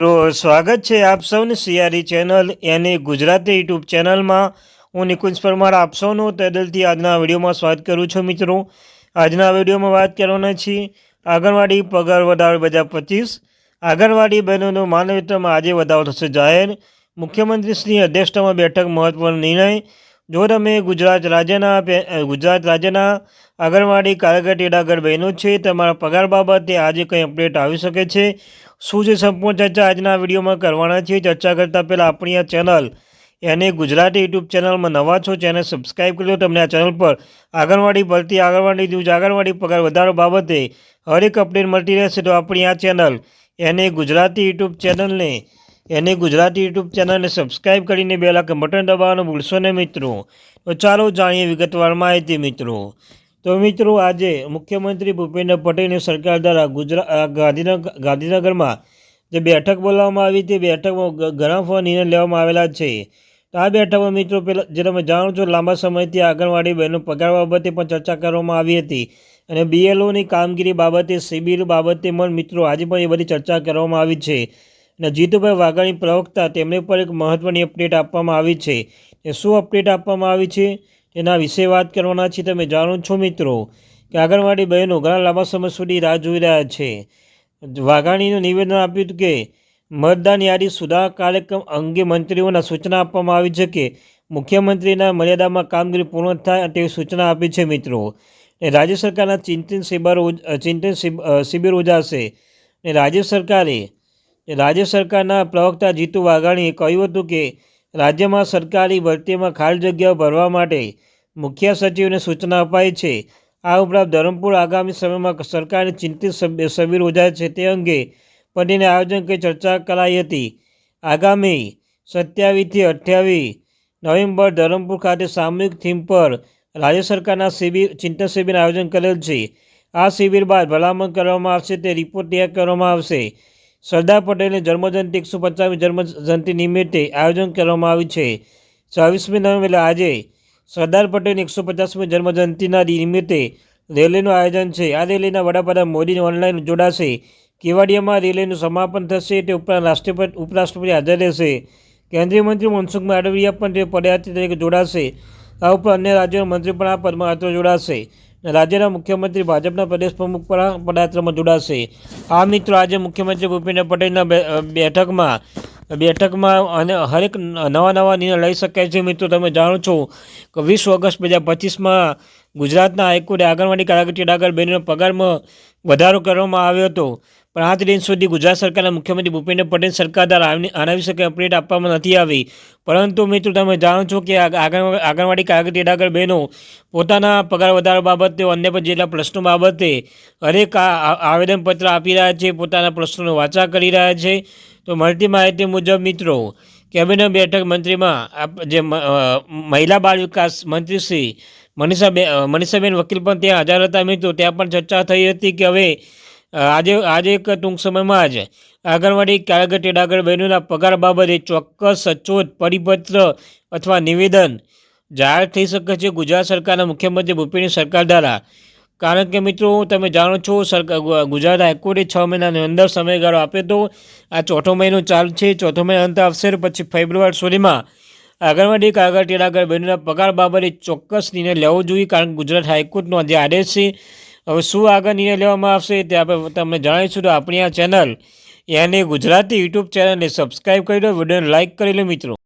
તો સ્વાગત છે આપ સૌને સિયારી ચેનલ એની ગુજરાતી યુટ્યુબ ચેનલમાં. હું નિકુંજ પરમાર, આપ સૌનું તદલથી આજના વિડીયોમાં સ્વાગત કરું છું મિત્રો. આજના વિડીયોમાં વાત કરવાના છીએ આંગણવાડી પગાર વધારો બે હજાર પચીસ. આંગણવાડી બહેનોનો માનવેતરમાં આજે વધારો થશે જાહેર. મુખ્યમંત્રીશ્રીની અધ્યક્ષતામાં બેઠક મહત્વનો નિર્ણય જો તમે ગુજરાત રાજ્યના ગુજરાત રાજ્યના આંગણવાડી કાર્યકર ટેડાગર બહેનો છે, તમારા પગાર બાબતે આજે કંઈ અપડેટ આવી શકે છે? શું છે સંપૂર્ણ ચર્ચા આજના વિડીયોમાં કરવાના છીએ ચર્ચા કરતાં પહેલાં આપણી આ ચેનલ એને ગુજરાતી યુટ્યુબ ચેનલમાં નવા છો, ચેનલ સબસ્ક્રાઈબ કરી લો. તમને આ ચેનલ પર આંગણવાડી ભરતી, આંગણવાડી ન્યૂઝ આંગણવાડી પગાર વધારો બાબતે હરેક અપડેટ મળતી રહેશે. તો આપણી આ ચેનલ એને ગુજરાતી યુટ્યુબ ચેનલને એને ગુજરાતી યુટ્યુબ ચેનલને સબસ્ક્રાઈબ કરીને બે લાખ બટન દબાવવાનું ભૂલશો ને મિત્રો. તો ચાલો જાણીએ વિગતવાર માહિતી મિત્રો. તો મિત્રો, આજે મુખ્યમંત્રી ભૂપેન્દ્ર પટેલની સરકાર દ્વારા ગુજરાત ગાંધીનગર ગાંધીનગરમાં જે બેઠક બોલાવવામાં આવી તે બેઠકમાં ઘણા ફોન નિર્ણય લેવામાં આવેલા છે. તો આ બેઠકમાં મિત્રો પહેલાં જે તમે જાણો છો, લાંબા સમયથી આંગણવાડી બહેનો પગાર બાબતે પણ ચર્ચા કરવામાં આવી હતી અને બીએલઓની કામગીરી બાબતે શિબિર બાબતે પણ મિત્રો, આજે પણ એ બધી ચર્ચા કરવામાં આવી છે. અને જીતુભાઈ વાઘાણી પ્રવક્તા, તેમને પર એક મહત્ત્વની અપડેટ આપવામાં આવી છે. એ શું અપડેટ આપવામાં આવી છે? તેના વિશે વાત કરવાના છે. તમે જાણો છો મિત્રો કે આંગણવાડી બહેનો ઘણા લાંબા સમય સુધી રાહ જોઈ રહ્યા છે. વાઘાણીનું નિવેદન આપ્યું હતું કે, મતદાન યાદી સુધાર કાર્યક્રમ અંગે મંત્રીઓના સૂચના આપવામાં આવી છે કે, મુખ્યમંત્રીના મર્યાદામાં કામગીરી પૂર્ણ થાય તેવી સૂચના આપી છે મિત્રો. અને રાજ્ય સરકારના ચિંતન શિબિર ચિંતન શિબિર યોજાશે અને રાજ્ય સરકારે રાજ્ય સરકારના પ્રવક્તા જીતુ વાઘાણીએ કહ્યું હતું કે રાજ્યમાં સરકારી ભરતીમાં ખાલી જગ્યાઓ ભરવા માટે મુખ્ય સચિવને સૂચના અપાઈ છે. આ ઉપરાંત ધરમપુર આગામી સમયમાં સરકારની ચિંતિત શિબિર યોજાય છે તે અંગે પણ આયોજન કરી ચર્ચા કરાઈ હતી. આગામી સત્યાવીસથી અઠ્યાવીસ નવેમ્બર ધરમપુર ખાતે સામૂહિક થીમ પર રાજ્ય સરકારના શિબિર, ચિંતન શિબિરનું આયોજન કરેલ છે. આ શિબિર બાદ ભલામણ કરવામાં આવશે, તે રિપોર્ટ તૈયાર કરવામાં આવશે. સરદાર પટેલની જન્મજયંતિ એકસો પચાસમી જન્મજયંતિ નિમિત્તે આયોજન કરવામાં આવ્યું છે. છવ્વીસમી નવેમ્બર આજે સરદાર પટેલની એકસો પચાસમી જન્મજયંતિના નિમિત્તે રેલીનું આયોજન છે. આ રેલીના વડાપ્રધાન મોદી ઓનલાઈન જોડાશે. કેવાડિયામાં રેલીનું સમાપન થશે તે ઉપરાંત રાષ્ટ્રપતિ ઉપરાષ્ટ્રપતિ હાજર રહેશે. કેન્દ્રીય મંત્રી મનસુખ માંડવિયા પણ તે પદયાત્રી તરીકે જોડાશે. આ ઉપરાંત અન્ય રાજ્યોના મંત્રી પણ આ પદમાં જોડાશે. રાજ્યના મુખ્યમંત્રી ભાજપના પ્રદેશ પ્રમુખ પણ પદયાત્રામાં જોડાશે. આ મિત્રો આજે મુખ્યમંત્રી ભૂપેન્દ્ર પટેલના બેઠકમાં બેઠકમાં અને હરેક નવા નવા નિર્ણય લઈ શકાય છે. મિત્રો, તમે જાણો છો કે વીસ ઓગસ્ટ બે હજાર પચીસમાં ગુજરાતના હાઈકોર્ટે આંગણવાડી કાર્યકર આગળ બહેનોના પગારમાં વધારો કરવામાં આવ્યો હતો. પણ આજ દિન સુધી ગુજરાત સરકારના મુખ્યમંત્રી ભૂપેન્દ્ર પટેલ સરકાર દ્વારા આની- વિશે અપડેટ આપવામાં નથી આવી. પરંતુ મિત્રો તમે જાણો છો કે આંગણવાડી કાર્યકર આગળ બહેનો પોતાના પગાર વધારા બાબતે અન્ય પણ જેટલા પ્રશ્નો બાબતે હરેક આવેદનપત્ર આપી રહ્યા છે, પોતાના પ્રશ્નોનો વાચા કરી રહ્યા છે. તો મળતી માહિતી મુજબ મિત્રો, કેબિનેટ બેઠક મંત્રીમાં જે મહિલા બાળ વિકાસ મંત્રી શ્રી મનીષાબેન મનીષાબેન વકીલ પણ ત્યાં હાજર હતા મિત્રો. ત્યાં પણ ચર્ચા થઈ હતી કે હવે આજે આજે એક ટૂંક સમયમાં જ આંગણવાડી કાર્યકર ટેડાગર બહેનોના પગાર બાબતે ચોક્કસ સચોટ પરિપત્ર અથવા નિવેદન જાહેર થઈ શકે છે. ગુજરાત સરકારના મુખ્યમંત્રી ભૂપેન્દ્ર સરકાર દ્વારા. કારણ કે મિત્રો, તમે જાણો છો સરકાર ગુજરાત હાઈકોર્ટે છ મહિનાની અંદર સમયગાળો આપ્યો હતો. આ ચોથો મહિનો ચાલુ છે. ચોથો મહિનો અંત આવશે. પછી ફેબ્રુઆરી સુધીમાં આંગણવાડી કાગળ ટેડાગર બહેનોના પગાર બાબતે ચોક્કસ નિર્ણય લેવો જોઈએ. કારણ કે ગુજરાત હાઈકોર્ટનો જે આદેશ છે. હવે શું આગળ નિર્ણય લેવામાં આવશે તે આપણે તમને જણાવીશું. તો આપણી આ ચેનલ એને ગુજરાતી યુટ્યુબ ચેનલને સબસ્ક્રાઈબ કરી દો વિડીયોને લાઇક કરી લો મિત્રો.